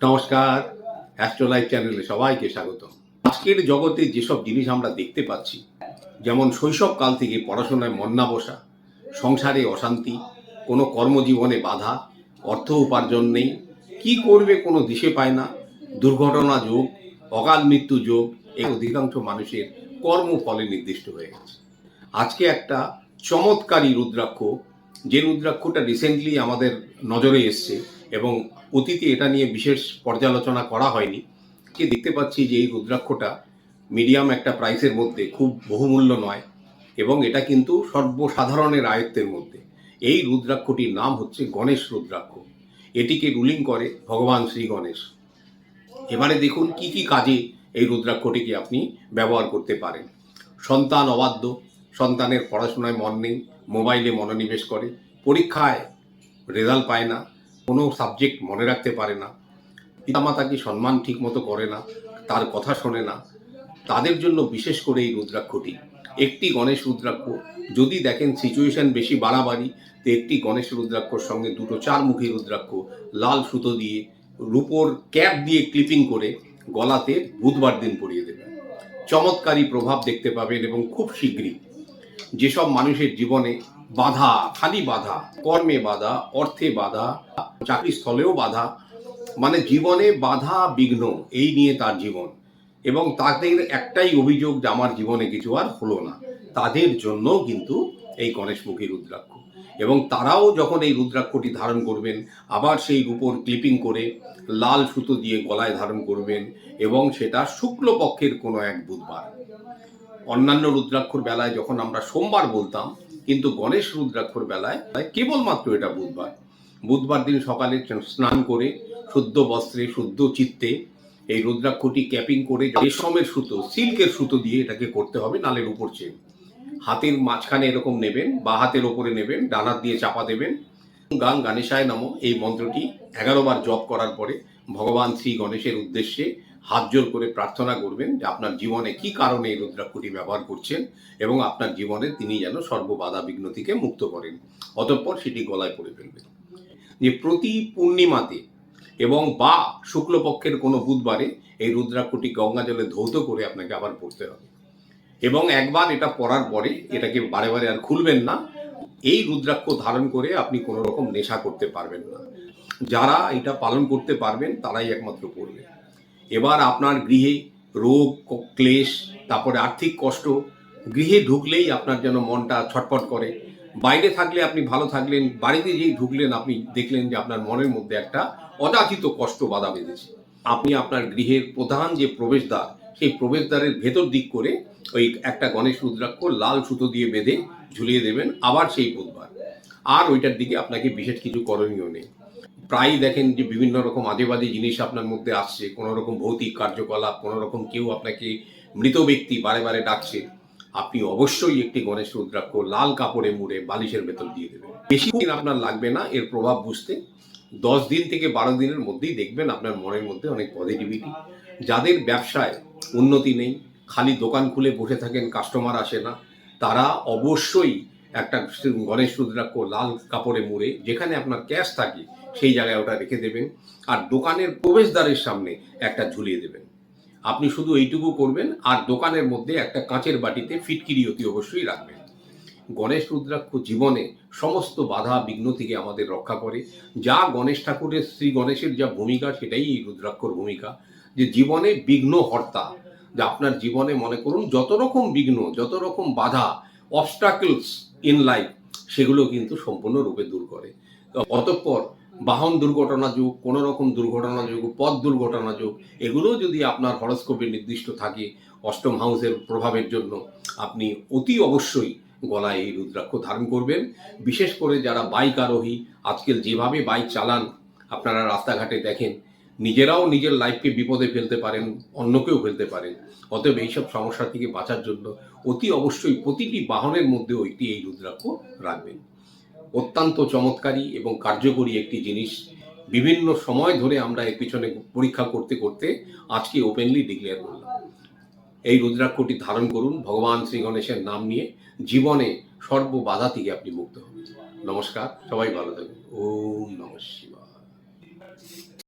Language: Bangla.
নমস্কার অ্যাস্ট্রোলাইফ চ্যানেলে সবাইকে স্বাগত আজকের জগতে যেসব জিনিস আমরা দেখতে পাচ্ছি, যেমন শৈশবকাল থেকে পড়াশোনায় মন না বসা, সংসারে অশান্তি, কোনো কর্মজীবনে বাধা, অর্থ উপার্জন নেই, কি করবে কোনো দিশে পায় না, দুর্ঘটনা যোগ, অকাল মৃত্যু যোগ, এই অধিকাংশ মানুষের কর্মফলে নির্দিষ্ট হয়ে গেছে। আজকে একটা চমৎকারী রুদ্রাক্ষ, যে রুদ্রাক্ষটা রিসেন্টলি আমাদের নজরে এসছে এবং অতীতে এটা নিয়ে বিশেষ পর্যালোচনা করা হয়নি। কি দেখতে পাচ্ছি যে এই রুদ্রাক্ষটা মিডিয়াম একটা প্রাইসের মধ্যে, খুব বহুমূল্য নয় এবং এটা কিন্তু সর্বসাধারণের আয়ত্তের মধ্যে। এই রুদ্রাক্ষটির নাম হচ্ছে গণেশ রুদ্রাক্ষ। এটিকে রুলিং করে ভগবান শ্রী গণেশ। এবারে দেখুন কি কি কাজে এই রুদ্রাক্ষটিকে আপনি ব্যবহার করতে পারেন। সন্তান অবাধ্য, সন্তানের পড়াশোনায় মন নেই, মোবাইলে মনোনিবেশ করে, পরীক্ষায় রেজাল্ট পায় না কোনো সাবজেক্ট মনে রাখতে পারে না। পিতামাতাকে সম্মান ঠিক মতো করে না, তার কথা শোনে না, তাদের জন্য বিশেষ করে এই রুদ্রাক্ষটি। একটি গণেশ রুদ্রাক্ষ যদি দেখেন সিচুয়েশন বেশি বাড়াবাড়ি, তো একটি গণেশ রুদ্রাক্ষর সঙ্গে দুটো চারমুখী রুদ্রাক্ষ লাল সুতো দিয়ে, রূপোর ক্যাপ দিয়ে ক্লিপিং করে গলাতে বুধবার দিন পরিয়ে দেবেন। চমৎকারী প্রভাব দেখতে পাবেন এবং খুব শীঘ্রই যেসব মানুষের জীবনে বাধা, খালি বাধা, কর্মে বাধা, অর্থে বাধা চাকরি স্থলেও বাধা মানে জীবনে বাধা, বিঘ্ন, এই নিয়ে তার জীবন। এবং তাদের একটাই অভিযোগ যে আমার জীবনে কিছু আর হলো না। তাদের জন্য কিন্তু এই গণেশমুখী রুদ্রাক্ষ। এবং তারাও যখন এই রুদ্রাক্ষটি ধারণ করবেন, আবার সেই রূপর ক্লিপিং করে লাল সুতো দিয়ে গলায় ধারণ করবেন, এবং সেটা শুক্লপক্ষের কোনো এক বুধবার। অন্যান্য রুদ্রাক্ষর বেলায় যখন আমরা সোমবার বলতাম, কিন্তু গণেশ রুদ্রাক্ষর বেলায় কেবলমাত্র এটা বুধবার। বুধবার দিন সকালে স্নান করে, শুদ্ধ বস্ত্রে, শুদ্ধ চিত্তে এই রুদ্রাক্ষটি ক্যাপিং করে রেশমের সুতো, সিল্কের সুতো দিয়ে এটাকে করতে হবে, নালের উপর চেয়ে হাতের মাঝখানে এরকম নেবেন, বা হাতের ওপরে নেবেন ডানার দিয়ে চাপা দেবেন। গান গানেশায় নামো, এই মন্ত্রটি এগারো বার জপ করার পরে ভগবান শ্রী গণেশের উদ্দেশ্যে হাত জোর করে প্রার্থনা করবেন যে আপনার জীবনে কি কারণে এই রুদ্রাক্ষটি ব্যবহার করছেন এবং আপনার জীবনে তিনি যেন সর্ববাধা বিঘ্ন থেকে মুক্ত করেন। অতঃপর সেটি গলায় পড়ে ফেলবেন। যে প্রতি পূর্ণিমাতে এবং বা শুক্লপক্ষের কোনো বুধবারে এই রুদ্রাক্ষটি গঙ্গা জলে ধৌত করে আপনাকে আবার পড়তে হবে। এবং একবার এটা পড়ার পরে এটাকে বারে বারে আর খুলবেন না। এই রুদ্রাক্ষ ধারণ করে আপনি কোনো রকম নেশা করতে পারবেন না। যারা এটা পালন করতে পারবেন তারাই একমাত্র করবেন এবার আপনার গৃহে রোগ, ক্লেশ, তারপরে আর্থিক কষ্ট, গৃহে ঢুকলেই আপনার যেন মনটা ছটফট করে। বাইরে থাকলে আপনি ভালো থাকলেন, বাড়িতে যেই ঢুকলেন আপনি দেখলেন যে আপনার মনের মধ্যে একটা অযাচিত কষ্ট বাধা বেঁধেছে। আপনি আপনার গৃহের প্রধান যে প্রবেশদ্বার, সেই প্রবেশদ্বারের ভেতর দিক করে ওই একটা গণেশ রুদ্রাক্ষ লাল সুতো দিয়ে বেঁধে ঝুলিয়ে দেবেন আবার সেই বুধবার। আর ওইটার দিকে আপনাকে বিশেষ কিছু করণীয় নেই। প্রায়ই দেখেন যে বিভিন্ন রকম আজে বাজে জিনিস আপনার মধ্যে আসছে, কোনো রকম ভৌতিক কার্যকলাপ, কোনো রকম কেউ আপনাকে মৃত ব্যক্তি বারে বারে ডাকছে, আপনি অবশ্যই একটি গণেশ রুদ্রাক্ষ লাল কাপড়ে মুড়ে বালিশের ভেতর দিয়ে দেবেন। বেশি দিন আপনার লাগবে না, এর প্রভাব বুঝতে দশ দিন থেকে বারো দিনের মধ্যেই দেখবেন আপনার মনের মধ্যে অনেক পজিটিভিটি যাদের ব্যবসায় উন্নতি নেই, খালি দোকান খুলে বসে থাকেন কাস্টমার আসে না, তারা অবশ্যই একটা গণেশ রুদ্রাক্ষ লাল কাপড়ে মুড়ে, যেখানে আপনার ক্যাশ থাকে সেই জায়গায় ওটা রেখে দেবেন। আর দোকানের প্রবেশদ্বারের সামনে একটা ঝুলিয়ে দেবেন। আপনি শুধু এইটুকু করবেন, আর দোকানের মধ্যে একটা কাঁচের বাটিতে ফিটকিরি অতি অবশ্যই রাখবেন। গণেশ রুদ্রাক্ষ জীবনে সমস্ত বাধা বিঘ্ন থেকে আমাদের রক্ষা করে। যা গণেশ ঠাকুরের শ্রী গণেশের যা ভূমিকা, সেটাই এই রুদ্রাক্ষর ভূমিকা। যে জীবনে বিঘ্ন হর্তা, যে আপনার জীবনে মনে করুন যত রকম বিঘ্ন, যত রকম বাধা অবস্টাকলস ইন লাইফ সেগুলো কিন্তু সম্পূর্ণরূপে দূর করে। অতঃপর বাহন দুর্ঘটনা যুগ, কোনো রকম দুর্ঘটনা যুগ, পথ দুর্ঘটনা যুগ এগুলো যদি আপনার হরস্কোপে নির্দিষ্ট থাকে অষ্টম হাউসের প্রভাবের জন্য, আপনি অতি অবশ্যই গলায় এই রুদ্রাক্ষ ধারণ করবেন। বিশেষ করে যারা বাইক আরোহী, আজকাল যেভাবে বাইক চালান, আপনারা রাস্তাঘাটে দেখেন, নিজেরাও নিজের লাইফকে বিপদে ফেলতে পারেন, অন্যকেও ফেলতে পারেন। অতএব এইসব সমস্যা থেকে বাঁচার জন্য অতি অবশ্যই প্রতিটি বাহনের মধ্যেও একটি এই রুদ্রাক্ষ রাখবেন। অত্যন্ত চমৎকারী এবং কার্যকরী একটি জিনিস। বিভিন্ন সময় ধরে আমরা এর পিছনে পরীক্ষা করতে করতে আজকে ওপেনলি ডিক্লেয়ার করলাম। এই রুদ্রাক্ষটি ধারণ করুন ভগবান শ্রী গণেশের নাম নিয়ে। জীবনে সর্ব বাধা থেকে আপনি মুক্ত হবেন। নমস্কার, সবাই ভালো থাকুন। ওম নম শিবায়।